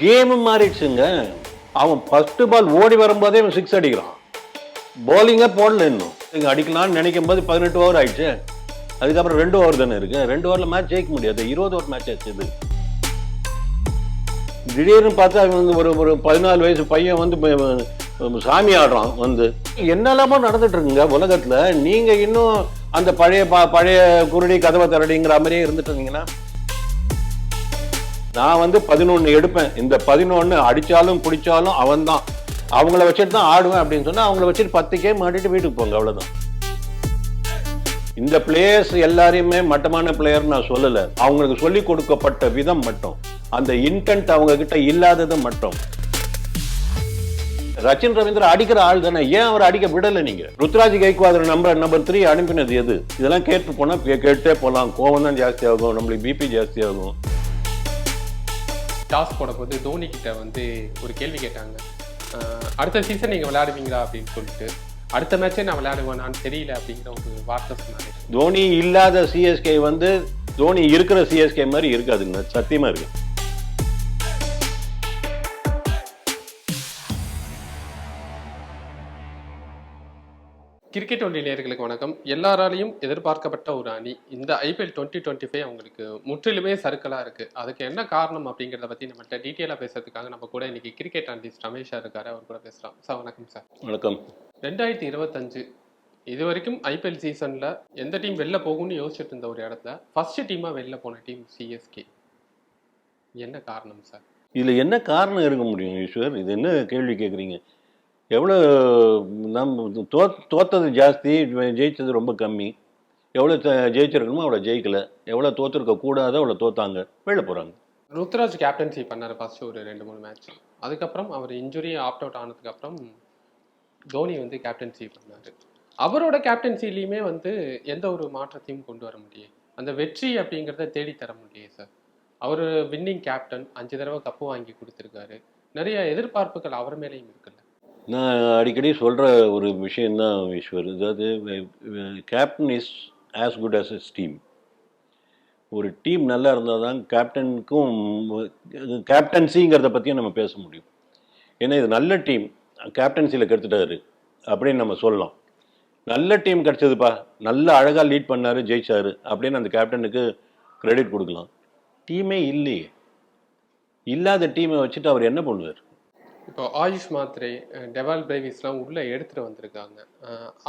Game மாறிடுச்சுங்க. அவன் first ball ஓடி வரும்போதே அவன் சிக்ஸ் அடிக்கிறான். போலிங்கே போடல இன்னும். இங்கே அடிக்கலாம்னு நினைக்கும் போது பதினெட்டு ஓவர் ஆயிடுச்சு. அதுக்கப்புறம் ரெண்டு ஓவர் தானே இருக்கு. ரெண்டு ஓவரில் மேட்ச் ஜெயிக்க முடியாது. இருபது ஓவர் மேட்ச் ஆச்சு இது. திடீர்னு பார்த்தா அவன் வந்து ஒரு ஒரு பதினாலு வயசு பையன் வந்து சாமி ஆடுறான் வந்து. என்னெல்லாமோ நடந்துட்டு இருக்குங்க உலகத்தில். நீங்கள் இன்னும் அந்த பழைய ப- பழைய குருடி கதவை தரடிங்கிற மாதிரியே இருந்துட்டு இருந்தீங்கன்னா நான் வந்து பதினொன்னு எடுப்பேன். இந்த பதினொன்னு அடிச்சாலும் பிடிச்சாலும் அவன் தான் அவங்கள வச்சுட்டு தான் ஆடுவேன் அப்படின்னு சொன்னா அவங்கள வச்சுட்டு பத்து கேம் ஆடிட்டு வீட்டுக்கு போங்க அவ்வளவுதான். இந்த பிளேயர்ஸ் எல்லாரையுமே மட்டமான பிளேயர் நான் சொல்லல. அவங்களுக்கு சொல்லி கொடுக்கப்பட்ட விதம் மட்டும். அந்த இன்டென்ட் அவங்க கிட்ட இல்லாதது மட்டும். ரச்சின் ரவீந்திர அடிக்கிற ஆள் தானே? ஏன் அவர் அடிக்க விடல நீங்க? Ruturaj Gaikwad number number three அனுப்பினது எது? இதெல்லாம் கேட்டு போனா கேட்டே போலாம். கோவம் தான் ஜாஸ்தி ஆகும். நம்மளுக்கு பிபி ஜாஸ்தி ஆகும். டாஸ் போடும்போது தோனி கிட்ட வந்து ஒரு கேள்வி கேட்டாங்க. அடுத்த சீசன் நீங்கள் விளையாடுவீங்களா? அப்படின்னு சொல்லிட்டு. அடுத்த மேட்சே நான் விளையாடுவேனான்னு தெரியல. அப்படிங்கிற ஒரு வார்த்தை சொன்னாங்க. தோனி இல்லாத சிஎஸ்கே வந்து தோனி இருக்கிற சிஎஸ்கே மாதிரி இருக்காதுங்க. சத்தியமாக இருக்குது கிரிக்கெட் ஒன்றிய நேயர்களுக்கு வணக்கம். எல்லாராலையும் எதிர்பார்க்கப்பட்ட ஒரு அணி இந்த ஐபிஎல் டுவெண்ட்டி டுவெண்ட்டி ஃபைவ் அவங்களுக்கு முற்றிலுமே சர்க்கிளா இருக்கு. அதுக்கு என்ன காரணம் அப்படிங்கிறத பத்தி நம்மள்ட்ட டீட்டெயிலாக பேசுறதுக்காக நம்ம கூட இன்னைக்கு கிரிக்கெட் அனலிஸ்ட் ரமேஷா இருக்காரு. அவர் கூட பேசலாம். சார் வணக்கம் சார். வணக்கம். ரெண்டாயிரத்தி இருபத்தஞ்சு இது வரைக்கும் ஐபிஎல் சீசன்ல எந்த டீம் வெளில போகும்னு யோசிச்சுட்டு இருந்த ஒரு இடத்துல ஃபர்ஸ்ட் டீமா வெளில போன டீம் சிஎஸ்கே என்ன காரணம் சார்? இதுல என்ன காரணம் இருக்க முடியும் ஈஸ்வர்? இது என்ன கேள்வி கேட்குறீங்க எவ்வளோ நம் தோ தோத்தது ஜாஸ்தி ஜெயிச்சது ரொம்ப கம்மி. எவ்வளோ ஜெயிச்சிருக்கணுமோ அவ்வளோ ஜெயிக்கல. எவ்வளோ தோற்றுருக்க கூடாதோ அவ்வளோ தோத்தாங்க. வெளில போகிறாங்க ருத்ராஜ் கேப்டன்சி பண்ணார் ஃபர்ஸ்ட் ஒரு ரெண்டு மூணு மேட்ச் அதுக்கப்புறம் அவர் இன்ஜுரி ஆப்ட் அவுட் ஆனதுக்கப்புறம் தோனி வந்து கேப்டன்சி பண்ணார். அவரோட கேப்டன்சிலையுமே வந்து எந்த ஒரு மாற்றத்தையும் கொண்டு வர முடியும் அந்த வெற்றி அப்படிங்கிறத தேடி தர முடியும் சார் அவர் வின்னிங் கேப்டன் அஞ்சு தடவை கப்பு வாங்கி கொடுத்துருக்காரு. நிறைய எதிர்பார்ப்புகள் அவர் மேலேயும் இருக்கு. நான் அடிக்கடி சொல்கிற ஒரு விஷயந்தான் ஈஸ்வர். அதாவது captain is as good as his team ஒரு டீம் நல்லா இருந்தால் தான் கேப்டனுக்கும் கேப்டன்சிங்கிறத பற்றியும் நம்ம பேச முடியும். ஏன்னா இது நல்ல டீம் கேப்டன்சியில் கெடுத்துட்டாரு அப்படின்னு நம்ம சொல்லலாம். நல்ல டீம் கிடச்சதுப்பா. நல்ல அழகாக லீட் பண்ணார் ஜெயிச்சார் அப்படின்னு அந்த கேப்டனுக்கு கிரெடிட் கொடுக்கலாம். டீமே இல்லையே. இல்லாத டீமை வச்சுட்டு அவர் என்ன பண்ணுவார்? இப்போ ஆயுஷ் மாத்ரே டெவால் பிரேவிஸ்லாம் உள்ளே எடுத்துட்டு வந்திருக்காங்க.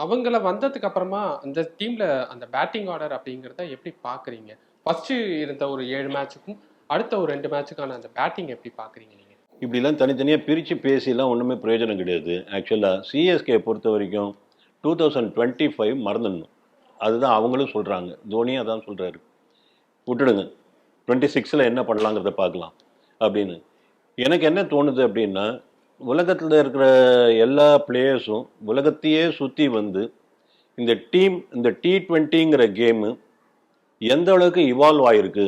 அவங்கள வந்ததுக்கு அப்புறமா அந்த டீமில் அந்த பேட்டிங் ஆர்டர் அப்படிங்கிறத எப்படி பார்க்குறீங்க ஃபஸ்ட்டு இருந்த ஒரு ஏழு மேட்சுக்கும் அடுத்த ஒரு ரெண்டு மேட்சுக்கான அந்த பேட்டிங் எப்படி பார்க்குறீங்க நீங்கள் இப்படிலாம் தனித்தனியாக பிரித்து பேசிலாம் ஒன்றுமே பிரயோஜனம் கிடையாது. ஆக்சுவலாக சிஎஸ்கே பொறுத்த வரைக்கும் டூ தௌசண்ட் டுவெண்ட்டி ஃபைவ் மறந்துடணும். அதுதான் அவங்களும் சொல்கிறாங்க தோனியும் அதான் சொல்கிறாரு விட்டுடுங்க. டுவெண்ட்டி சிக்ஸில் என்ன பண்ணலாங்கிறத பார்க்கலாம் அப்படின்னு. எனக்கு என்ன தோணுது அப்படின்னா உலகத்தில் இருக்கிற எல்லா பிளேயர்ஸும் உலகத்தையே சுற்றி வந்து இந்த டீம் இந்த டி ட்வெண்ட்டிங்கிற கேமு எந்த அளவுக்கு இவால்வ் ஆகிருக்கு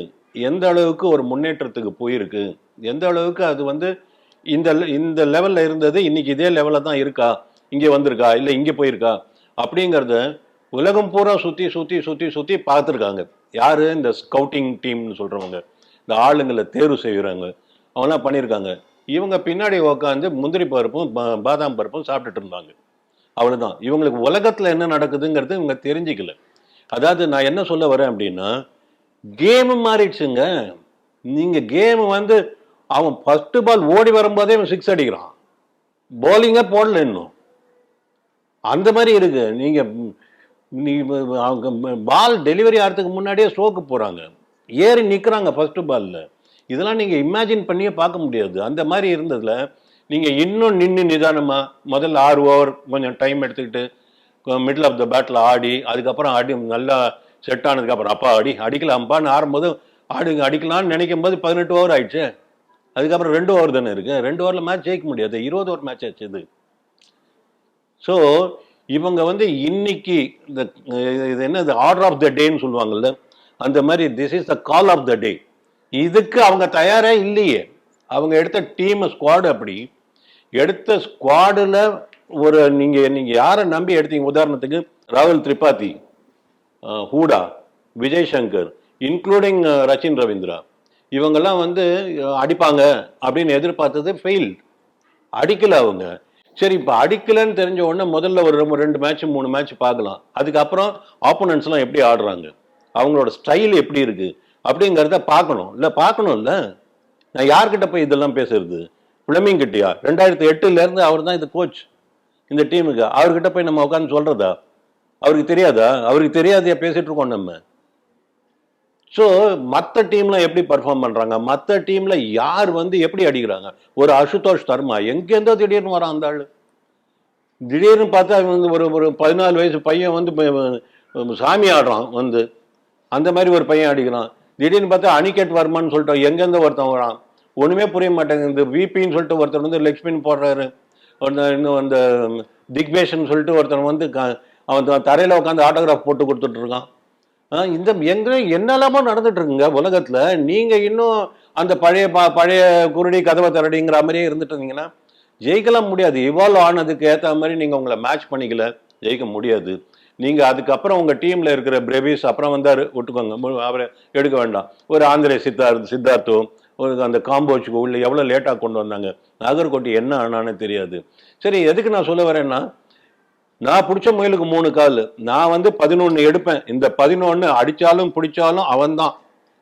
எந்த அளவுக்கு ஒரு முன்னேற்றத்துக்கு போயிருக்கு? எந்த அளவுக்கு அது வந்து இந்த இந்த லெவலில் இருந்தது இன்னைக்கு இதே லெவலில் தான் இருக்கா? இங்கே வந்திருக்கா? இல்லை இங்கே போயிருக்கா? அப்படிங்கிறத உலகம் பூரா சுற்றி சுற்றி சுற்றி சுற்றி பார்த்துருக்காங்க. யார்? இந்த ஸ்கவுட்டிங் டீம்னு சொல்கிறவங்க இந்த ஆளுங்களை தேர்வு செய்கிறாங்க அவங்களாம் பண்ணியிருக்காங்க. இவங்க பின்னாடி உட்காந்து முந்திரி பருப்பும் பாதாம் பருப்பும் சாப்பிட்டுட்டு இருந்தாங்க. அவ்வளோதான் இவங்களுக்கு உலகத்தில் என்ன நடக்குதுங்கிறது இவங்க தெரிஞ்சுக்கல. அதாவது நான் என்ன சொல்ல வரேன் அப்படின்னா கேம் மாறிடுச்சுங்க. நீங்கள் கேம் வந்து அவன் ஃபஸ்ட்டு பால் ஓடி வரும்போதே அவன் சிக்ஸ் அடிக்கிறான். போலிங்கே போடல இன்னும். அந்த மாதிரி இருக்கு. நீங்கள் நீ அவங்க பால் டெலிவரி ஆகிறதுக்கு முன்னாடியே ஸ்ட்ரோக்கு போகிறாங்க ஏறி நிற்கிறாங்க ஃபஸ்ட்டு பாலில் இதெல்லாம் நீங்கள் இமேஜின் பண்ணியே பார்க்க முடியாது. அந்த மாதிரி இருந்ததில் நீங்கள் இன்னும் நின்று நிதானமாக முதல்ல ஆறு ஓவர் கொஞ்சம் டைம் எடுத்துக்கிட்டு மிடில் ஆஃப் த பேட்டில் ஆடி அதுக்கப்புறம் ஆடி நல்லா செட் ஆனதுக்கப்புறம் அப்பா அடி அடிக்கலாம்ப்பான்னு ஆடும்போது ஆடுங்க அடிக்கலாம்னு நினைக்கும் போது பதினெட்டு ஓவர் ஆயிடுச்சு. அதுக்கப்புறம் ரெண்டு ஓவர் தானே இருக்கு. ரெண்டு ஓவரில் மேட்ச் ஜெயிக்க முடியாது. இருபது ஓவர் மேட்ச் ஆச்சு இது. ஸோ இவங்க வந்து இன்னைக்கு இந்த இது என்ன ஆர்டர் ஆஃப் த டேன்னு சொல்லுவாங்கல்ல அந்த மாதிரி this is the call of the day இதுக்கு அவங்க தயாரே இல்லையே. அவங்க எடுத்த டீம் ஸ்குவாடு அப்படி. எடுத்த ஸ்குவாடில் ஒரு நீங்கள் நீங்கள் யாரை நம்பி எடுத்தீங்க? உதாரணத்துக்கு ராகுல் திரிபாதி ஹூடா விஜய் சங்கர் இன்க்ளூடிங் ரச்சின் ரவீந்திரா. இவங்கெல்லாம் வந்து அடிப்பாங்க அப்படின்னு எதிர்பார்த்தது ஃபெயில் அடிக்கல அவங்க. சரி இப்போ அடிக்கலைன்னு தெரிஞ்ச உடனே முதல்ல ஒரு ரெண்டு- ரெண்டு மேட்ச் மூணு மேட்ச் பார்க்கலாம். அதுக்கப்புறம் ஆப்போனன்ட்ஸ்லாம் எப்படி ஆடுறாங்க? அவங்களோட ஸ்டைல் எப்படி இருக்குது அப்படிங்கிறத பார்க்கணும். இல்லை பார்க்கணும் இல்லை நான் யார்கிட்ட போய் இதெல்லாம் பேசுறது? பிளமிங் கிட்டயா ரெண்டாயிரத்தி எட்டுலேருந்து அவர் தான் இது கோச் இந்த டீமுக்கு. அவர்கிட்ட போய் நம்ம உட்காந்து சொல்றதா? அவருக்கு தெரியாதா? அவருக்கு தெரியாதையா பேசிட்டு இருக்கோம் நம்ம. ஸோ மற்ற டீம்ல எப்படி பர்ஃபார்ம் பண்ணுறாங்க மற்ற டீமில் யார் வந்து எப்படி அடிக்கிறாங்க? ஒரு அசுதோஷ் தர்மா எங்கேருந்தோ திடீர்னு வரான் அந்த ஆள். திடீர்னு பார்த்தா வந்து ஒரு ஒரு பதினாலு வயசு பையன் வந்து சாமி ஆடுறான் வந்து. அந்த மாதிரி ஒரு பையன் அடிக்கிறான். திடீர்னு பார்த்தா அனிகேட் வர்மான்னு சொல்லிட்டு எங்கேருந்து ஒருத்தன் வரான்? ஒண்ணுமே புரிய மாட்டேங்குது. விபின்னு சொல்லிட்டு ஒருத்தர் வந்து லெக் போடுறாரு. இன்னும் அந்த திக்பேஷன் சொல்லிட்டு ஒருத்தன் வந்து க- அவன் தரையில் தரையில உட்காந்து ஆட்டோகிராஃப் போட்டு கொடுத்துட்டு இருக்கான். இந்த எங்க என்னெல்லாமோ நடந்துட்டு இருக்குங்க உலகத்துல. நீங்க இன்னும் அந்த பழைய ப- பழைய குருடி கதவை தரடிங்கிற மாதிரியே இருந்துட்டு இருந்தீங்கன்னா ஜெயிக்கலாம் முடியாது. இவால்வ் ஆனதுக்கு ஏற்ற மாதிரி நீங்க உங்களை மேட்ச் பண்ணிக்கல. ஜெயிக்க முடியாது. நீங்க அதுக்கப்புறம் உங்க டீம்ல இருக்கிற பிரேவிஸ் அப்புறம் வந்தார் விட்டுக்கோங்க அவரை எடுக்க வேண்டாம். ஒரு ஆந்திரே சித்தார்த் சித்தார்த்தோ ஒரு அந்த காம்போச்சுக்கு உள்ள எவ்வளோ லேட்டாக கொண்டு வந்தாங்க? நாகர்கோட்டை என்ன ஆனான்னு தெரியாது. சரி எதுக்கு நான் சொல்ல வரேன்னா நான் பிடிச்ச முயலுக்கு மூணு கால். நான் வந்து பதினொன்று எடுப்பேன். இந்த பதினொன்று அடித்தாலும் பிடிச்சாலும் அவன்தான்.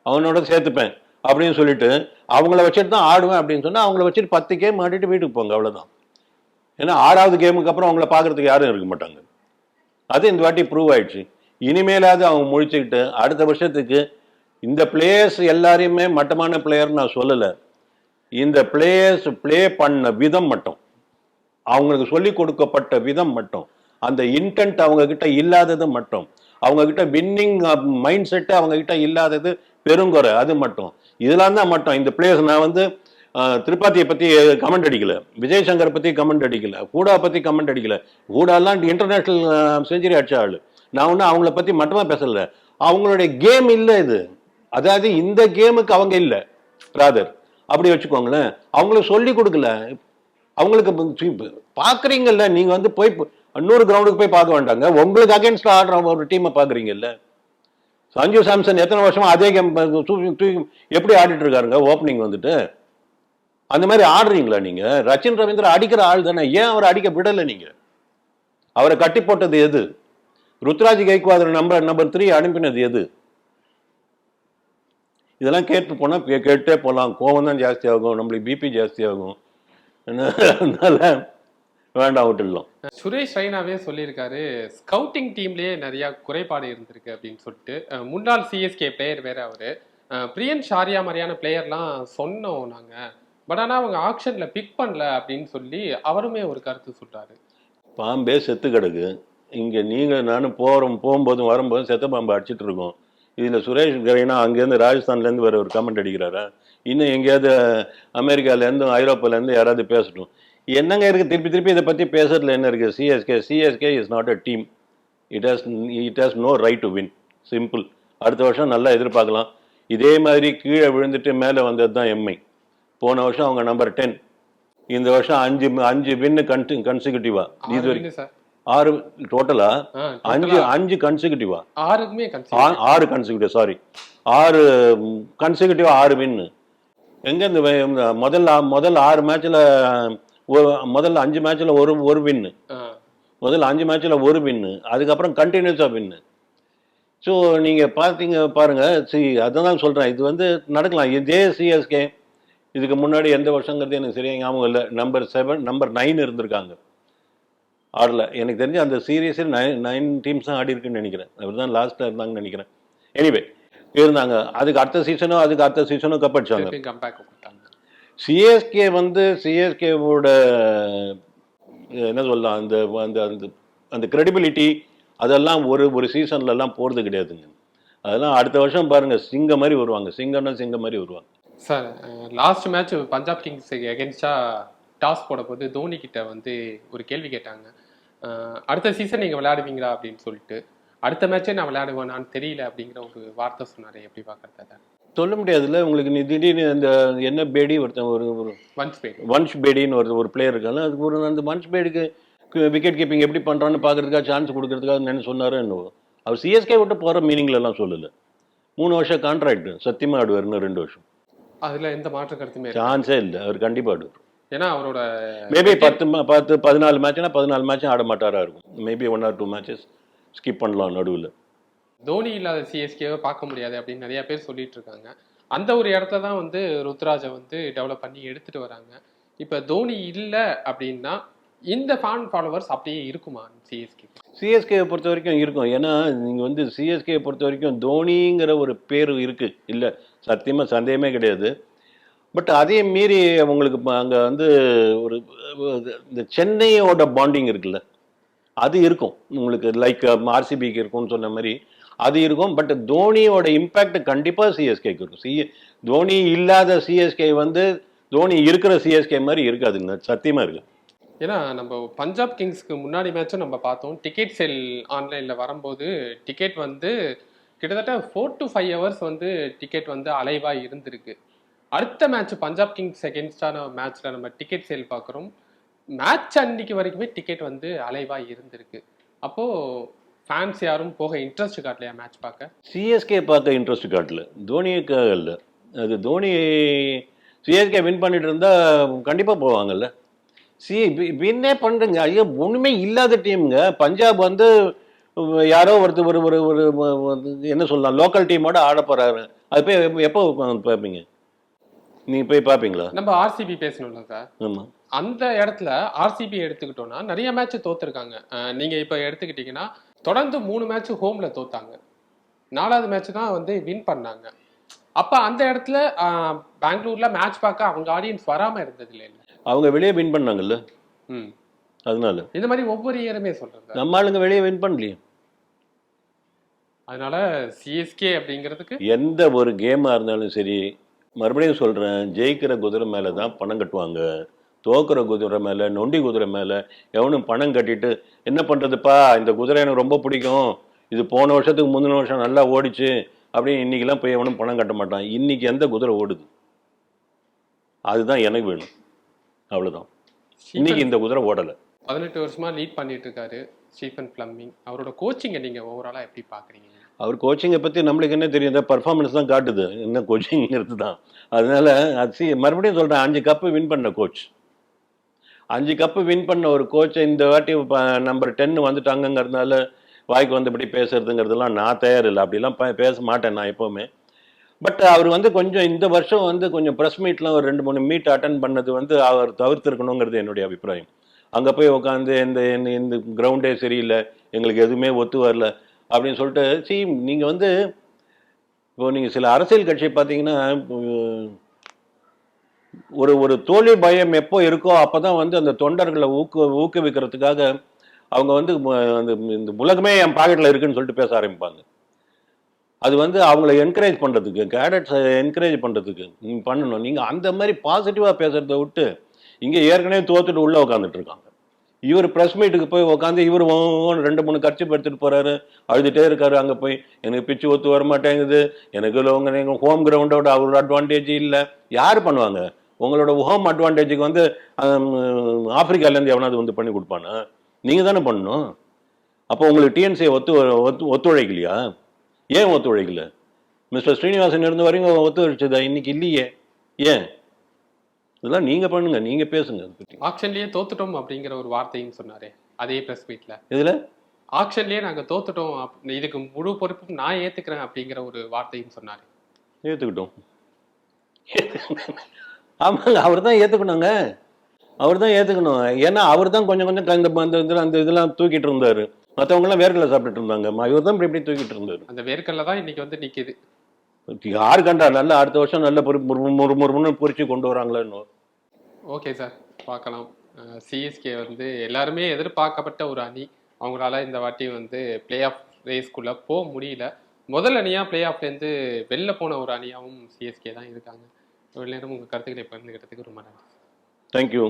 அவனோட சேர்த்துப்பேன். அப்படின்னு சொல்லிட்டு அவங்கள வச்சுட்டு தான் ஆடுவேன் அப்படின்னு சொன்னால் அவங்கள வச்சுட்டு பத்து கேம் ஆடிட்டு வீட்டுக்கு போங்க அவ்வளோதான் ஏன்னா ஆறாவது கேமுக்கு அப்புறம் அவங்கள பார்க்கறதுக்கு யாரும் இருக்க மாட்டாங்க. அது இந்த வாட்டி ப்ரூவ் ஆயிடுச்சு. இனிமேலாவது அவங்க முழிச்சுக்கிட்டு அடுத்த வருஷத்துக்கு இந்த பிளேயர்ஸ் எல்லாரையுமே மட்டமான பிளேயர் நான் சொல்லலை. இந்த பிளேயர்ஸ் ப்ளே பண்ண விதம் மட்டும். அவங்களுக்கு சொல்லி கொடுக்கப்பட்ட விதம் மட்டும். அந்த இன்டென்ட் அவங்க கிட்ட இல்லாதது மட்டும். அவங்க கிட்ட வின்னிங் மைண்ட் செட்டு அவங்க கிட்ட இல்லாதது பெருங்குறை அது மட்டும். இதெல்லாம் தான் மட்டும். இந்த பிளேயர்ஸ் நான் வந்து திருப்பாத்தியை பற்றி பத்தி கமெண்ட் அடிக்கல. விஜய் சங்கர் பத்தி கமெண்ட் அடிக்கல. கூடா பத்தி கமெண்ட் அடிக்கல. கூடாலாம் இன்டர்நேஷனல் செஞ்சுரி அடிச்ச ஆள். நான் ஒன்றும் அவங்கள பத்தி மட்டுமா பேசல. அவங்களுடைய கேம் இல்லை இது. அதாவது இந்த கேமுக்கு அவங்க இல்லை. ராதர் அப்படி வச்சுக்கோங்களேன். அவங்களுக்கு சொல்லி கொடுக்கல. அவங்களுக்கு பார்க்குறீங்கல்ல நீங்கள் வந்து போய் இன்னொரு கிரவுண்டுக்கு போய் பார்க்க வேண்டாங்க. உங்களுக்கு அகேன்ஸ்டாக ஆடுற ஒரு டீமை பார்க்குறீங்கல்ல சஞ்சு சாம்சன் எத்தனை வருஷமா அதே கேம் எப்படி ஆடிட்டு இருக்காருங்க? ஓப்பனிங் வந்துட்டு. அந்த மாதிரி ஆடுறீங்களா நீங்க? ரச்சின் ரவீந்திர அடிக்கிற ஆள் தானே. ஏன் அவரை அடிக்க விடல நீங்க? அவரை கட்டி போட்டது எது? Ruturaj Gaikwad number number three அனுப்பினது எது? இதெல்லாம் கேட்டு போனா கேட்டே போகலாம் கோவம் தான் ஜாஸ்தி ஆகும். நம்மளுக்கு பிபி ஜாஸ்தி ஆகும். அதனால வேண்டாம் விட்டுடலாம். சுரேஷ் ரெய்னாவே சொல்லியிருக்காரு ஸ்கவுட்டிங் டீம்லயே நிறைய குறைபாடு இருந்திருக்கு அப்படின்னு சொல்லிட்டு. முன்னாள் சிஎஸ்கே பிளேயர் வேற அவரு. பிரியன் ஷாரியா மாதிரியான பிளேயர்லாம் சொன்னோம் நாங்கள் பட் ஆனால் அவங்க ஆக்ஷனில் பிக் பண்ணல அப்படின்னு சொல்லி அவருமே ஒரு கருத்து சொல்கிறாரு பாம்பே செத்து கிடக்கு. இங்கே நீங்கள் நானும் போகிறோம் போகும்போதும் வரும்போதும் செத்த பாம்பு அடிச்சிட்டு இருக்கோம். இதில் சுரேஷ் கரைனா அங்கேருந்து ராஜஸ்தான்லேருந்து வேறு ஒரு கமெண்ட் அடிக்கிறாரா? இன்னும் எங்கேயாவது அமெரிக்கால ஐரோப்பாலேருந்து ஐரோப்பால இருந்து யாராவது பேசட்டும். என்னங்க இருக்குது திருப்பி திருப்பி இதை பற்றி பேசுறதுல என்ன இருக்குது CSK CSK is not a team it has it has no right to win simple அடுத்த வருஷம் நல்லா எதிர்பார்க்கலாம். இதே மாதிரி கீழே விழுந்துட்டு மேலே வந்தது தான் எம்ஐ போன வருஷம் அவங்க நம்பர் டென் இந்த வருஷம் அஞ்சு அஞ்சு வின்னு கன்சி கன்சிக்யூட்டிவா இது வரைக்கும். ஆறு டோட்டலா அஞ்சு அஞ்சு கன்சிக்யூட்டிவா ஆறுக்குமே ஆறு கன்சிக்யூட்டிவ் சாரி ஆறு கன்சிக்யூட்டிவ் ஆறு வின்னு எங்க இந்த முதல்ல முதல் ஆறு மேட்ச்ல முதல்ல அஞ்சு மேட்ச்ல ஒரு ஒரு வின்னு முதல்ல அஞ்சு மேட்ச்ல ஒரு வின்னு அதுக்கப்புறம் கண்டினியூஸா வின்னு ஸோ நீங்க பார்த்தீங்க பாருங்க சி அதான் சொல்றேன். இது வந்து நடக்கலாம். இதே சிஎஸ்கே இதுக்கு முன்னாடி எந்த வருஷங்கிறது எனக்கு சரியா ஞாபகம் இல்லை. நம்பர் செவன் நம்பர் நைன் இருந்திருக்காங்க. ஆடல. எனக்கு தெரிஞ்சு அந்த சீரியஸில் நைன் நைன் டீம்ஸ் தான் ஆடி இருக்குன்னு நினைக்கிறேன். அவர் தான் லாஸ்ட்டாக இருந்தாங்கன்னு நினைக்கிறேன். எனிவே இருந்தாங்க. அதுக்கு அடுத்த சீசனோ அதுக்கு அடுத்த சீசனோ கப் அடிச்சாங்க. சிஎஸ்கே வந்து சிஎஸ்கேவோட என்ன சொல்லலாம் அந்த அந்த அந்த அந்த கிரெடிபிலிட்டி அதெல்லாம் ஒரு ஒரு சீசன்லலாம் போகிறது கிடையாதுங்க. அதெல்லாம் அடுத்த வருஷம் பாருங்க சிங்க மாதிரி வருவாங்க. சிங்கம்னா சிங்க மாதிரி வருவாங்க. Sir last match Punjab Kings against toss போட போது தோனி கிட்ட வந்து ஒரு கேள்வி கேட்டாங்க. அடுத்த சீசன் நீங்க விளையாடுவீங்களா அப்படின்னு சொல்லிட்டு. அடுத்த மேட்சே நான் விளையாடுவேனான்னு தெரியல அப்படிங்கிற ஒரு வார்த்தை சொன்னாரு. எப்படி பாக்குறத சொல்ல முடியாதுல்ல உங்களுக்கு நீ திடீர்னு அந்த என்ன பேடி ஒருத்தன் ஒரு ஒரு ஒன்ஸ் பேட். வன்ஷ் பேடின்னு ஒரு ஒரு பிளேயர் இருக்காங்க அதுக்கு ஒரு அந்த வன்ஷ் பேடிக்கு விக்கெட் கீப்பிங் எப்படி பண்ணுறான்னு பார்க்கறதுக்காக சான்ஸ் கொடுக்கறதுக்காக என்ன சொன்னாரோ என்னவோ. அவர் சிஎஸ்கே விட்டு போகிற மீனிங்ல எல்லாம் சொல்லலை. மூணு வருஷம் கான்ட்ராக்ட் சத்தியமாக ஆடுவார் இன்னும் ரெண்டு வருஷம். அதுல எந்த மாற்று கருத்துமே சான்ஸே இல்லை. அவர் கண்டிப்பாக ஆடுவார் ஏன்னா அவரோட மேபி பத்து பத்து பதினாலு மேட்ச்னா பதினாலு மேட்சும் ஆட மாட்டாரா இருக்கும். Maybe one or two matches skip பண்ணலாம் நடுவில். தோனி இல்லாத சிஎஸ்கேவை பார்க்க முடியாது அப்படின்னு நிறைய பேர் சொல்லிட்டு இருக்காங்க. அந்த ஒரு இடத்துல தான் வந்து ருத்ராஜை வந்து டெவலப் பண்ணி எடுத்துட்டு வராங்க. இப்போ தோனி இல்லை அப்படின்னா இந்த ஃபேன் ஃபாலோவர்ஸ் அப்படியே இருக்குமா சிஎஸ்கே சிஎஸ்கேவை பொறுத்த வரைக்கும் இருக்கும். ஏன்னா நீங்கள் வந்து சிஎஸ்கே பொறுத்த வரைக்கும் தோனிங்கிற ஒரு பேர் இருக்குது இல்லை சத்தியமாக சந்தேகமே கிடையாது. பட் அதையும் மீறி உங்களுக்கு அங்கே வந்து ஒரு இந்த சென்னையோட பாண்டிங் இருக்குல்ல அது இருக்கும். உங்களுக்கு லைக் ஆர்சிபிக்கு இருக்கும்னு சொன்ன மாதிரி அது இருக்கும். பட் தோனியோட இம்பேக்ட் கண்டிப்பாக சிஎஸ்கேக்கு இருக்கும். சி தோனி இல்லாத சிஎஸ்கே வந்து தோனி இருக்கிற சிஎஸ்கே மாதிரி இருக்காதுங்க சத்தியமாக இருக்கு. ஏன்னா நம்ம பஞ்சாப் கிங்ஸ்க்கு முன்னாடி மேட்சும் நம்ம பார்த்தோம். டிக்கெட் சேல் ஆன்லைனில் வரும்போது டிக்கெட் வந்து கிட்டத்தட்ட ஃபோர் டு ஃபைவ் ஹவர்ஸ் வந்து டிக்கெட் வந்து அலைவாக இருந்திருக்கு. அடுத்த மேட்ச் பஞ்சாப் கிங்ஸ் செகண்ட்ஸ்டான மேட்ச்சில் நம்ம டிக்கெட் சேல் பார்க்குறோம். மேட்ச் அன்னைக்கு வரைக்குமே டிக்கெட் வந்து அலைவாக இருந்திருக்கு. அப்போது ஃபேன்ஸ் யாரும் போக இன்ட்ரெஸ்ட் காட்டலையா மேட்ச் பார்க்க? சிஎஸ்கே பார்க்க இன்ட்ரெஸ்ட் காட்டல. தோனிக்காக இல்லை. அது தோனி சிஎஸ்கே வின் பண்ணிட்டு இருந்தா கண்டிப்பாக போவாங்கல்ல. சி வின்னே பண்ணுறங்க ஐயோ ஒன்றுமே இல்லாத டீமுங்க பஞ்சாப் வந்து யாரோ ஒருத்தர் ஒரு ஒரு ஒரு என்ன சொல்லலாம் லோக்கல் டீமோட ஆட போறாரு. அது போய் எப்போ- பார்ப்பீங்க? நீங்கள் போய் பார்ப்பீங்களா? நம்ம ஆர்சிபி பேசணும்ல சார். ஆமாம் அந்த இடத்துல ஆர்சிபி எடுத்துக்கிட்டோம்னா நிறைய மேட்ச் தோத்துருக்காங்க. அஹ் நீங்க இப்ப எடுத்துக்கிட்டீங்கன்னா தொடர்ந்து மூணு மேட்ச் ஹோம்ல தோத்தாங்க. நாலாவது மேட்ச் தான் வந்து வின் பண்ணாங்க. அப்ப அந்த இடத்துல பெங்களூர்ல மேட்ச் பார்க்க அவங்க ஆடியன்ஸ் வராம இருந்தது இல்ல அவங்க வெளியே வின் பண்ணாங்கல்ல? ம். அதனால. இந்த மாதிரி ஒவ்வொரு இயருமே சொல்றேன் நம்ம ஆளுங்க வெளியே வின் பண்ணலையே. அதனால சிஎஸ்கே அப்படிங்கிறதுக்கு எந்த ஒரு கேமாக இருந்தாலும் சரி மறுபடியும் சொல்கிறேன் ஜெயிக்கிற குதிரை மேலே தான் பணம் கட்டுவாங்க. தோக்குற குதிரை மேலே நொண்டி குதிரை மேலே எவனும் பணம் கட்டிட்டு என்ன பண்ணுறதுப்பா இந்த குதிரை எனக்கு ரொம்ப பிடிக்கும். இது போன வருஷத்துக்கு முந்தின வருஷம் நல்லா ஓடிச்சு அப்படின்னு இன்னைக்கெல்லாம் போய் எவனும் பணம் கட்ட மாட்டான். இன்னைக்கு எந்த குதிரை ஓடுது? அதுதான் எனக்கு வேணும். அவ்வளவுதான். இன்னைக்கு இந்த குதிரை ஓடலை. பதினெட்டு வருஷமா லீட் பண்ணிட்டு இருக்காரு ஸ்டீஃபன் பிளம்மிங். அவரோட கோச்சிங்கை நீங்க ஓவராலா எப்படி பாக்குறீங்க அவர் கோச்சிங்கை பற்றி நம்மளுக்கு என்ன தெரியும்? இந்த பர்ஃபார்மன்ஸ் தான் காட்டுது. என்ன கோச்சிங்கிறது தான். அதனால அது சி மறுபடியும் சொல்கிறேன் அஞ்சு கப்பு வின் பண்ண கோச் அஞ்சு கப்பு வின் பண்ண ஒரு கோச்சை இந்த வாட்டி நம்பர் டென்னு வந்துட்டாங்கங்கிறதுனால வாய்க்கு வந்தபடி பேசுறதுங்கிறதுலாம் நான் தயார் இல்லை அப்படிலாம் பேச மாட்டேன் நான் எப்போவுமே. பட் அவர் வந்து கொஞ்சம் இந்த வருஷம் வந்து கொஞ்சம் ப்ரெஸ் மீட்லாம் ஒரு ரெண்டு மூணு மீட் அட்டன் பண்ணது வந்து அவர் தவிர்த்திருக்கணுங்கிறது என்னுடைய அபிப்பிராயம். அங்கே போய் உட்காந்து இந்த இந்த- இந்த கிரவுண்டே சரியில்லை எங்களுக்கு எதுவுமே ஒத்து வரல அப்படின்னு சொல்லிட்டு சி நீங்கள் வந்து இப்போ நீங்கள் சில அரசியல் கட்சி பார்த்தீங்கன்னா ஒரு ஒரு தோல்வி பயம் எப்போ இருக்கோ அப்போ தான் வந்து அந்த தொண்டர்களை ஊக்கு ஊக்குவிக்கிறதுக்காக அவங்க வந்து அந்த இந்த உலகமே என் பாக்கெட்டில் இருக்குன்னு சொல்லிட்டு பேச ஆரம்பிப்பாங்க. அது வந்து அவங்கள என்கரேஜ் பண்ணுறதுக்கு கேடட்ஸை என்கரேஜ் பண்ணுறதுக்கு நீங்கள் பண்ணணும். நீங்கள் அந்த மாதிரி பாசிட்டிவாக பேசுகிறத விட்டு இங்கே ஏற்கனவே தோத்துட்டு உள்ளே உட்காந்துட்டு இருக்காங்க. இவர் ப்ரெஸ் மீட்டுக்கு போய் உட்காந்து இவர் ரெண்டு மூணு கட்சி எடுத்துகிட்டு போறாரு. அழுதுட்டே இருக்காரு அங்கே போய். எனக்கு பிச்சு ஒத்து வர மாட்டேங்குது. எனக்கு உங்க எங்கள் ஹோம் கிரவுண்டோட அவர் அட்வான்டேஜ் இல்லை. யார் பண்ணுவாங்க? உங்களோட ஹோம் அட்வான்டேஜுக்கு வந்து ஆப்பிரிக்காலேருந்து எவனாவது வந்து பண்ணி கொடுப்பானா? நீங்கள் தானே பண்ணணும். அப்போ உங்களுக்கு டிஎன்சி ஒத்து ஒத்து ஒத்துழைக்கலையா? ஏன் ஒத்துழைக்கல? மிஸ்டர் ஸ்ரீனிவாசன் இருந்த வரைக்கும் ஒத்துழைச்சதா? இன்னைக்கு இல்லையே. ஏன்? இதெல்லாம் நீங்கள் பண்ணுங்க நீங்கள் பேசுங்க அதை பற்றி ஆக்ஷன்லயே தோத்துட்டோம் அப்படிங்கிற ஒரு வார்த்தையும் சொன்னாரே அதே பிரஸ் மீட்ல இதில் ஆக்ஷன்லயே நாங்க தோத்துட்டோம் இதுக்கு முழு பொறுப்பும் நான் ஏத்துக்கிறேன் அப்படிங்கிற ஒரு வார்த்தையும் சொன்னாரு. ஏற்றுக்கிட்டோம் ஆமாங்க அவர் தான் ஏற்றுக்கணுங்க அவர் தான் ஏற்றுக்கணும் ஏன்னா அவர் தான் கொஞ்சம் கொஞ்சம் அந்த இதில் அந்த இதெல்லாம் தூக்கிட்டு இருந்தார். மற்றவங்களாம் வேர்க்கடலை சாப்பிட்டுட்டு இருந்தாங்க. இவர் தான் இப்படி இப்படி தூக்கிட்டு இருந்தார். அந்த வேர்க்கல்ல தான் இன்னைக்கு வந்து நிக்குது. யார் கண்டா? நல்லா அடுத்த வருஷம் நல்ல முறுமுன்னு பொறிச்சு கொண்டு வராங்களேன்னு. ஓகே சார் பார்க்கலாம். சிஎஸ்கே வந்து எல்லாருமே எதிர்பார்க்கப்பட்ட ஒரு அணி. அவங்களால இந்த வாட்டி வந்து பிளே ஆஃப் ரேஸ்க்குள்ள போக முடியல. முதல் அணியா பிளே ஆஃப்லேருந்து வெளில போன ஒரு அணியாவும் சிஎஸ்கே தான் இருக்காங்க. இவ்வளவு நேரம் உங்கள் கருத்துக்களை பகிர்ந்துக்கிட்டதுக்கு ரொம்ப நன்றி. தேங்க்யூ